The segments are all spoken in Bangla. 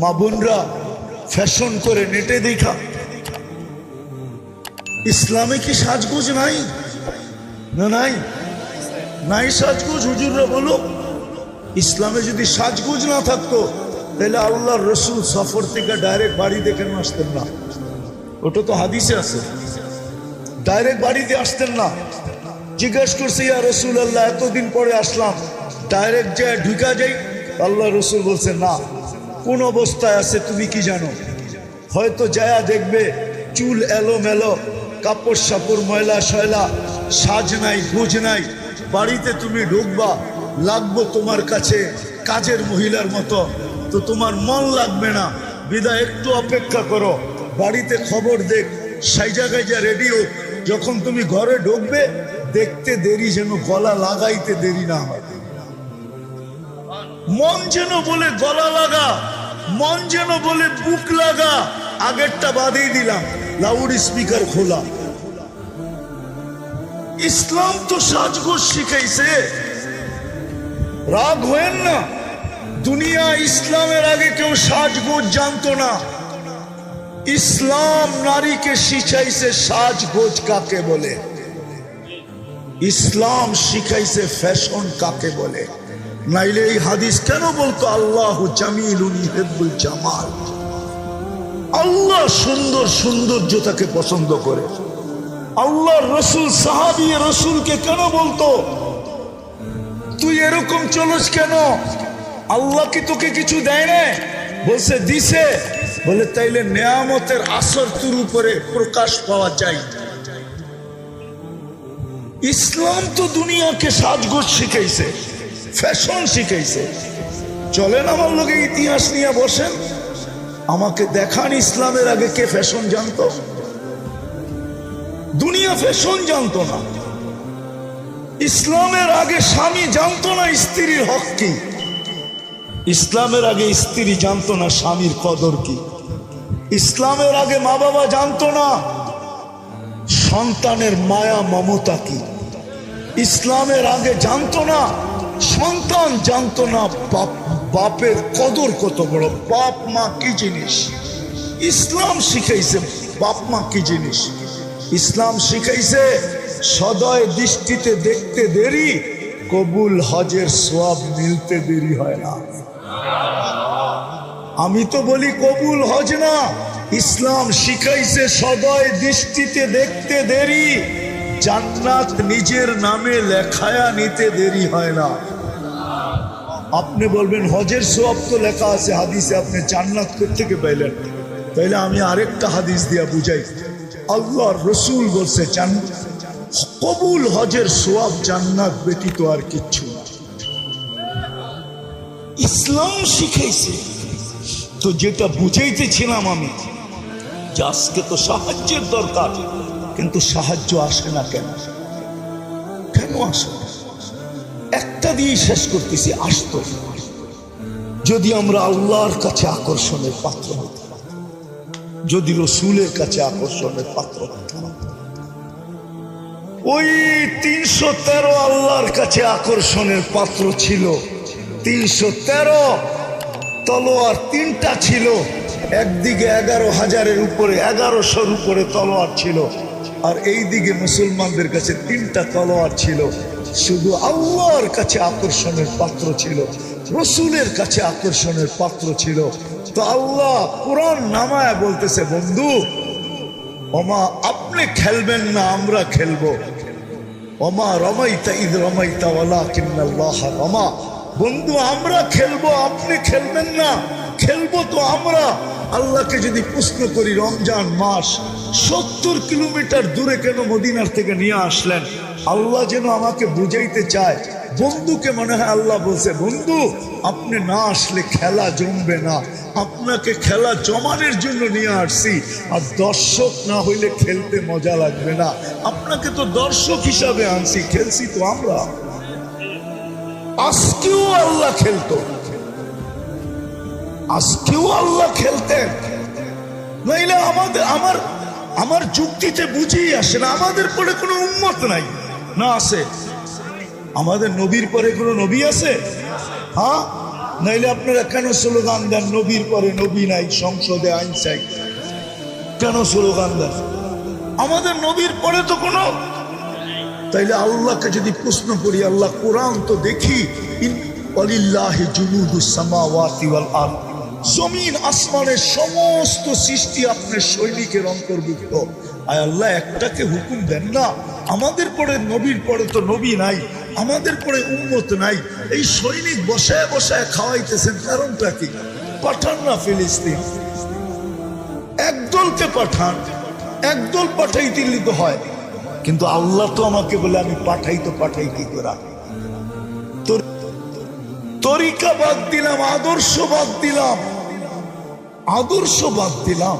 মা বোনরা ফ্যাশন করে নেটে দেখা। ইসলামে কি সাজগোজ নাই? না নাই? নাই সাজগোজ, হুজুররা বলো। ইসলামে যদি সাজগোজ না থাকতো, তাহলে আল্লাহ রসুল সফর থেকে ডাইরেক্ট বাড়িতে কেন আসতেন না। ওটা তো হাদিসে আছে। ডাইরেক্ট বাড়িতে আসতেন না। জিজ্ঞেস করছে, ইয়া রসুল আল্লাহ এতদিন পরে আসলাম। ডাইরেক্ট যে ঢুকা যাই আল্লাহ রসুল বলছে, না। কোন অবস্থায় আছে তুমি কি জানো? হয়তো যায়া দেখবে চুল এলো মেলো কাপড় সাপড়, ময়লা শয়লা সাজ নাই, গুজ নাই, বাড়িতে তুমি ঢুকবা, লাগবো তোমার কাছে কাজের মহিলার মতো। তো তোমার মন লাগবে না, বিদায় একটু অপেক্ষা করো। বাড়িতে খবর দেখ সেই জায়গায় যা রেডিও যখন তুমি ঘরে ঢুকবে, দেখতে দেরি যেন, গলা লাগাইতে দেরি না হয়। মন যেন বলে গলা লাগা মন যেন বলে বুক লাগা, আগেরটা বাদেই দিলাম লাউড স্পিকার খোলা। ইসলাম তো সাজগোজ শিখাইছে। রাগ হয়েন না, দুনিয়া ইসলামের আগে কেউ সাজগোজ জানতো না। ইসলাম নারীকে শিখাইছে সাজগোজ কাকে বলে? ইসলাম শিখাইছে ফ্যাশন কাকে বলে? নাইলে এই হাদিস কেন বলতো? আল্লাহ জামিল হেব্বুল জামাল। আল্লাহ সুন্দর সৌন্দর্যতাকে পছন্দ করে। আল্লাহ রসুল, সাহাবি রসুলকে কেন বলতো? তুই এরকম চলস কেন? আল্লাহ কি তোকে কিছু দেয় না? বলছে, দিছে। বলে, তাইলে নেয়ামতের আসর তোর উপরে প্রকাশ পাওয়া যায় ইসলাম তো দুনিয়াকে সাজগোজ শিখাইছে। ফ্যাশন শিখাইছে। চলেন আমার লোকে ইতিহাস নিয়ে বসেন। আমাকে দেখান ইসলামের আগে কে ফ্যাশন জানতো। দুনিয়া ফ্যাশন জানতো না। ইসলামের আগে স্বামী জানতো না স্ত্রীর হক কি? ইসলামের আগে স্ত্রী জানতো না স্বামীর কদর কি? ইসলামের আগে মা বাবা জানতো না সন্তানের মায়া মমতা কি? ইসলামের আগে জানতো না সন্তান জানতো না বাপ, বাপের কদর কত বড়। বাপ মা কি জিনিস? ইসলাম শিখাইছে, বাপ মা কি জিনিস? ইসলাম শিখাইছে, সদয় দৃষ্টিতে দেখতে দেরি, কবুল হজের সোয়াব মিলতে দেরি হয় না। আমি তো বলি কবুল হজ না, ইসলাম শিখাইছে, সদয় দৃষ্টিতে দেখতে দেরি, জান্নাত নিজের নামে লেখায়া নিতে দেরি হয় না। আপনি বলবেন, হজের সোয়াব তো লেখা আছে, হাদিসে আপনি জান্নাত থেকে পাইলেন? তাইলে আমি আরেকটা হাদিস দিয়া বুঝাই। আল্লাহ রসুল বলছে চান কবুল হজের সোয়াব জান্নাত ব্যতীত আর কিচ্ছু না। ইসলাম শিখাইছে। তো যেটা বুঝাইতেছিলাম আমি, যে আজকে তো সাহায্যের দরকার, কিন্তু সাহায্য আসে না কেন? কেন আসে? না? একটা দিয়ে শেষ করতেছি আসতো যদি আমরা আল্লাহর কাছে আকর্ষণের পাত্র হতে পারতাম, যদি রসুলের কাছে আকর্ষণের পাত্র হতে পারতাম। ওই তিনশো তেরো আল্লাহর কাছে আকর্ষণের পাত্র ছিল তিনশো তেরো তলোয়ার তিনটা ছিল একদিকে এগারো হাজারের উপরে এগারোশোর উপরে তলোয়ার ছিল আর এই দিকে মুসলমানদের কাছে তিনটা তলোয়ার ছিল শুধু আল্লাহর কাছে আকর্ষণের পাত্র ছিল, রসুলের কাছে আকর্ষণের পাত্র ছিল। তো আল্লাহ কোরআন নামায় বলতেছে, বন্ধু, ওমা আপনি খেলবেন না, আমরা খেলব। ওমা রমাইতা ঈদ রমাইতা ওয়ালা কিন্নাল্লাহ রমা। বন্ধু, আমরা খেলব, আপনি খেলবেন না। খেলব তো আমরা? আল্লাহকে যদি প্রশ্ন করি, রমজান মাস সত্তর কিলোমিটার দূরে কেন মদিনার থেকে নিয়ে আসলেন? আল্লাহ যেন আমাকে বুঝাইতে চায়। বন্ধুকে মনে হয় আল্লাহ বলছে, বন্ধু, আপনি না আসলে খেলা জমবে না। আপনাকে খেলা জমানের জন্য নিয়ে আসছি। আর দর্শক না হইলে খেলতে মজা লাগবে না। আপনাকে তো দর্শক হিসাবে আনছি, খেলছি তো আমরা। আজকেও আল্লাহ খেলতো। আজকেও আল্লাহ খেলতেন। নইলে আমাদের আমার আমার যুক্তিতে বুঝেই আসে না। আমাদের পরে কোনো উন্মত নাই। না আছে। আমাদের নবীর পরে কোনো নবী আছে? হ্যাঁ? নাইলে আপনারা কেন স্লোগান দেন, নবীর পরে নবী নাই, সংসদে আইন চাই? কেন স্লোগান দেন? আমাদের নবীর পরে তো কোনো তাইলে আল্লাহকে যদি প্রশ্ন করি, আল্লাহ কোরআন তো দেখি, ইন- ওয়ালিল্লাহি জুনুদুস সামাওয়াতি ওয়াল আরদ। জমিন আসমানের সমস্ত সৃষ্টি আপনার সৈনিকের অন্তর্ভুক্ত। আয় আল্লাহ, একটাকে হুকুম দেন না। আমাদের পরে নবীর পরে তো নবী নাই, আমাদের পরে উম্মত নাই। এই সৈনিক বসায় বসায় খাওয়াইতেছেন, কারণটা কি? পাঠান না ফিলিস্তিন। একদলকে পাঠান, একদল পাঠাই দিল্লি তো হয়। কিন্তু আল্লাহ তো আমাকে বলে, আমি পাঠাই তো পাঠাই, কি করা? তোর- তরিকা বাদ দিলাম আদর্শ বাদ দিলাম। আদর্শ বাদ দিলাম।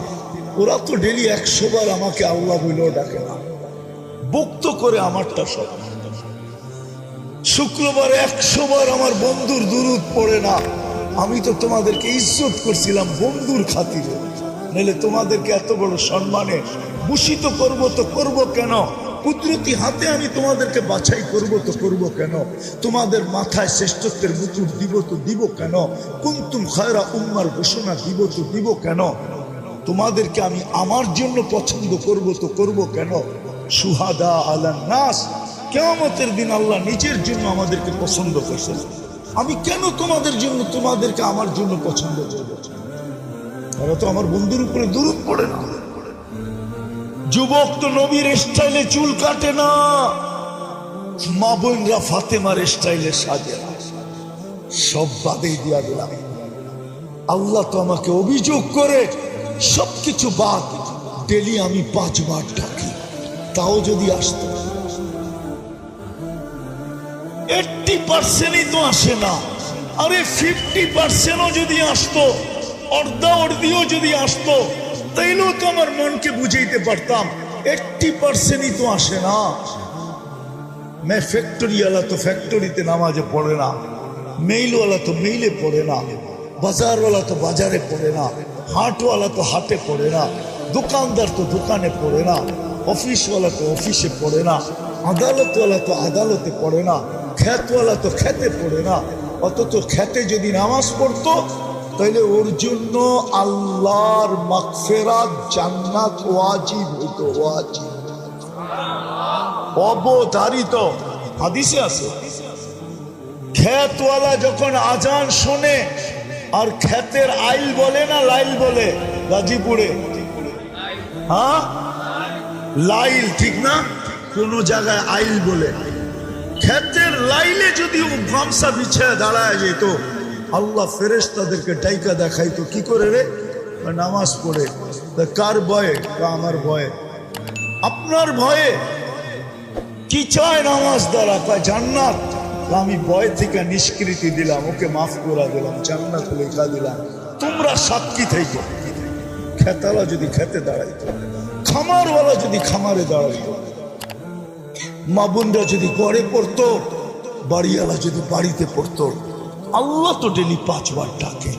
ওরা তো ডেলি একশো বার আমাকে আল্লাহ বলেও ডাকে না। বক্ত করে আমারটা সব। শুক্রবার একশো বার আমার বন্ধুর দুরুদ পড়ে না। আমি তো তোমাদেরকে ইজ্জত করছিলাম বন্ধুর খাতিরে। নাহলে তোমাদেরকে এত বড় সম্মানে ভূষিত করব তো করব কেন? কুদরতি হাতে আমি তোমাদেরকে বাছাই করব তো করব কেন? তোমাদের মাথায় শ্রেষ্ঠত্বের মুকুট দিব তো দিব কেন? কুন্তুম খায়রা উম্মার ঘোষণা দিব তো দিব কেন? তোমাদেরকে আমি আমার জন্য পছন্দ করব তো করব কেন? সুহাদা আলান নাস। কেমতের দিন আল্লাহ নিজের জন্য আমাদেরকে পছন্দ করছেন। আমি কেন তোমাদের জন্য, তোমাদেরকে আমার জন্য পছন্দ করব? তারা তো আমার বন্ধুর উপরে দূরত পড়ে না। যুবক তো নবীর স্টাইলে চুল কাটে না। মা বোনরা ফাতেমার স্টাইলে সাজে। সব বাদেই দিয়া দিলাম। আল্লাহ তো আমাকে অভিযোগ করে, সবকিছু বাদ ডেলি আমি পাঁচবার ডাকি। তাও যদি আসতো। এইটটি পার্সেন্টই তো আসে না। আরে ফিফটি পার্সেন্টও যদি আসতো অর্ধা অর্ধিও যদি আসতো তাইলেও তো আমার মনকে বুঝাইতে পারতাম এইটটি পার্সেন্টই তো আসে না। মে ফ্যাক্টরিওয়ালা তো ফ্যাক্টরিতে নামাজে পড়ে না, মেইলওয়ালা তো মেইলে পড়ে না, বাজারওয়ালা তো বাজারে পড়ে না, হাটওয়ালা তো হাটে পড়ে না, দোকানদার তো দোকানে পড়ে না, অফিসওয়ালা তো অফিসে পড়ে না, আদালতওয়ালা তো আদালতে পড়ে না, খ্যাতওয়ালা তো খ্যাতে পড়ে না অত তো খ্যাতে যদি নামাজ পড়তো তাহলে ওর জন্য আল্লাহর মাগফিরাত জান্নাত ওয়াজিব হইতো, ওয়াজিব। অবধারিত। হাদিসে আছে। খ্যাতওয়ালা যখন আজান শোনে, আর খ্যাতের আইল বলে না লাইল বলে? গাজীপুরে। হ্যাঁ? লাইল, ঠিক না? কোন জায়গায় আইল বলে। খ্যাতের লাইলে যদি গামছা বিছায় দাঁড়ায় যেত আল্লাহ ফেরেস তাদেরকে ডাইকা দেখাইতো। কি করে রে? নামাজ পড়ে। তা কার ভয়ে? কা আমার ভয়ে? আপনার ভয়ে? কি চায় নামাজ দ্বারা? কয়, জান্নাত। আমি ভয় থেকে নিষ্কৃতি দিলাম, ওকে মাফ করা দিলাম, জান্নাত লেখা দিলাম। তোমরা সাক্ষী থেকে খেতালা যদি খেতে দাঁড়াইতো, খামারওয়ালা যদি খামারে দাঁড়াইতো, মা বোনরা যদি গড়ে পড়তো, বাড়িওয়ালা যদি বাড়িতে পড়তো আল্লাহ তো ডেলি পাঁচবার ডাকে